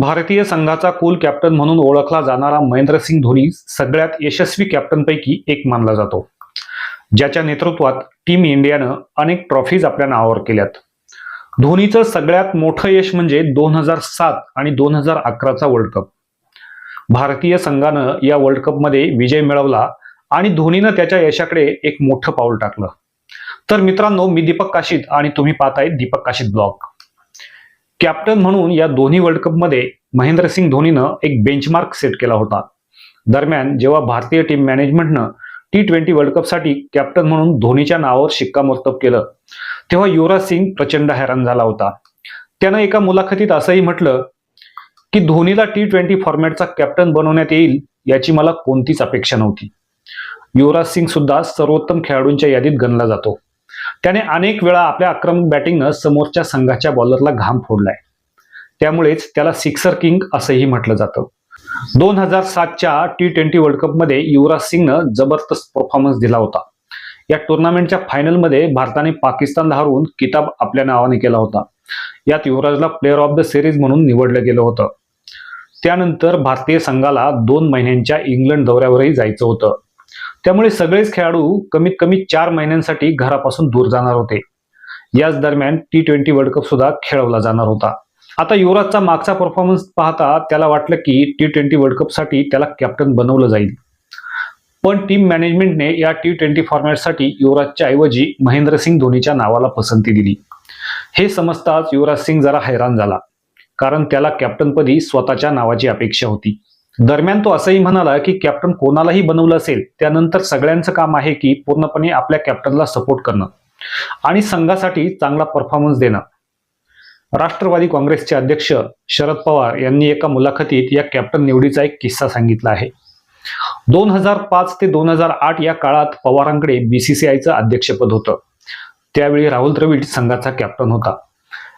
भारतीय संघाचा कुल कॅप्टन म्हणून ओळखला जाणारा महेंद्रसिंग धोनी सगळ्यात यशस्वी कॅप्टनपैकी एक मानला जातो. ज्याच्या नेतृत्वात टीम इंडियानं अनेक ट्रॉफीज आपल्या नावावर केल्यात. धोनीचं सगळ्यात मोठं यश म्हणजे दोन हजार सात आणि दोन हजार अकराचा वर्ल्ड कप भारतीय संघानं या वर्ल्ड कपमध्ये विजय मिळवला आणि धोनीनं त्याच्या यशाकडे एक मोठं पाऊल टाकलं. तर मित्रांनो मी दीपक काशीद आणि तुम्ही पाहताय दीपक काशीद ब्लॉग. कॅप्टन म्हणून या दोन्ही वर्ल्ड कपमध्ये महेंद्रसिंग धोनीनं एक बेंचमार्क सेट केला होता. दरम्यान जेव्हा भारतीय टीम मॅनेजमेंटनं टी ट्वेंटी वर्ल्ड कपसाठी कॅप्टन म्हणून धोनीच्या नावावर शिक्कामोर्तब केलं तेव्हा युवराज सिंग प्रचंड हैराण झाला होता. त्यानं एका मुलाखतीत असंही म्हटलं की धोनीला टी ट्वेंटी फॉर्मॅटचा कॅप्टन बनवण्यात येईल याची मला कोणतीच अपेक्षा नव्हती. युवराज सिंग सुद्धा सर्वोत्तम खेळाडूंच्या यादीत गणला जातो. त्याने अनेक वेळा आपल्या आक्रमक बॅटिंगनं समोरच्या संघाच्या बॉलरला घाम फोडलाय. त्यामुळेच त्याला सिक्सर किंग असंही म्हटलं जातं. दोन हजार सातच्या टी ट्वेंटी वर्ल्ड कपमध्ये युवराज सिंगनं जबरदस्त परफॉर्मन्स दिला होता. या टुर्नामेंटच्या फायनलमध्ये भारताने पाकिस्तानला हरवून किताब आपल्या नावाने केला होता. यात युवराजला प्लेअर ऑफ द सिरीज म्हणून निवडलं गेलं होतं. त्यानंतर भारतीय संघाला दोन महिन्यांच्या इंग्लंड दौऱ्यावरही जायचं होतं. त्यामुळे सगळेच खेळाडू कमीत कमी चार महिन्यांसाठी घरापासून दूर जाणार होते. याच दरम्यान टी ट्वेंटी वर्ल्ड कप सुद्धा खेळवला जाणार होता. आता युवराजचा मागचा परफॉर्मन्स पाहता त्याला वाटलं की टी ट्वेंटी वर्ल्ड कपसाठी त्याला कॅप्टन बनवलं जाईल. पण टीम मॅनेजमेंटने या टी ट्वेंटी फॉर्मॅटसाठी युवराजच्या ऐवजी महेंद्रसिंग धोनीच्या नावाला पसंती दिली. हे समजताच युवराज सिंग जरा हैराण झाला कारण त्याला कॅप्टनपदी स्वतःच्या नावाची अपेक्षा होती. दरम्यान तो असंही म्हणाला की कॅप्टन कोणालाही बनवलं असेल त्यानंतर सगळ्यांचं काम आहे की पूर्णपणे आपल्या कॅप्टनला सपोर्ट करणं आणि संघासाठी चांगला परफॉर्मन्स देणं. राष्ट्रवादी काँग्रेसचे अध्यक्ष शरद पवार यांनी एका मुलाखतीत या कॅप्टन निवडीचा एक किस्सा सांगितला आहे. दोन हजार पाच ते दोन हजार आठ या काळात पवारांकडे बीसीसीआयचं अध्यक्षपद होतं. त्यावेळी राहुल द्रविड संघाचा कॅप्टन होता.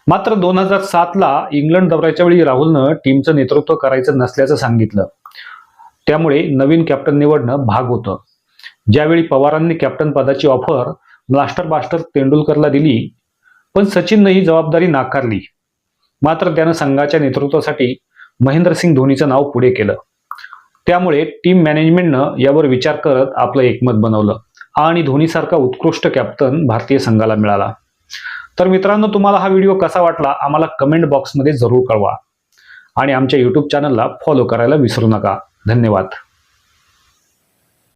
मात्र दोन हजार सातला इंग्लंड दौऱ्याच्या वेळी राहुलनं टीमचं नेतृत्व करायचं नसल्याचं सांगितलं. त्यामुळे नवीन कॅप्टन निवडणं भाग होतं. ज्यावेळी पवारांनी कॅप्टन पदाची ऑफर ब्लास्टर बास्टर तेंडुलकरला दिली पण सचिननं ही जबाबदारी नाकारली. मात्र त्यानं संघाच्या नेतृत्वासाठी महेंद्रसिंग धोनीचं नाव पुढे केलं. त्यामुळे टीम मॅनेजमेंटनं यावर विचार करत आपलं एकमत बनवलं आणि धोनीसारखा उत्कृष्ट कॅप्टन भारतीय संघाला मिळाला. तर मित्रांनो तुम्हाला हा व्हिडिओ कसा वाटला आम्हाला कमेंट बॉक्समध्ये जरूर कळवा आणि आमच्या यूट्यूब चॅनलला फॉलो करायला विसरू नका. धन्यवाद.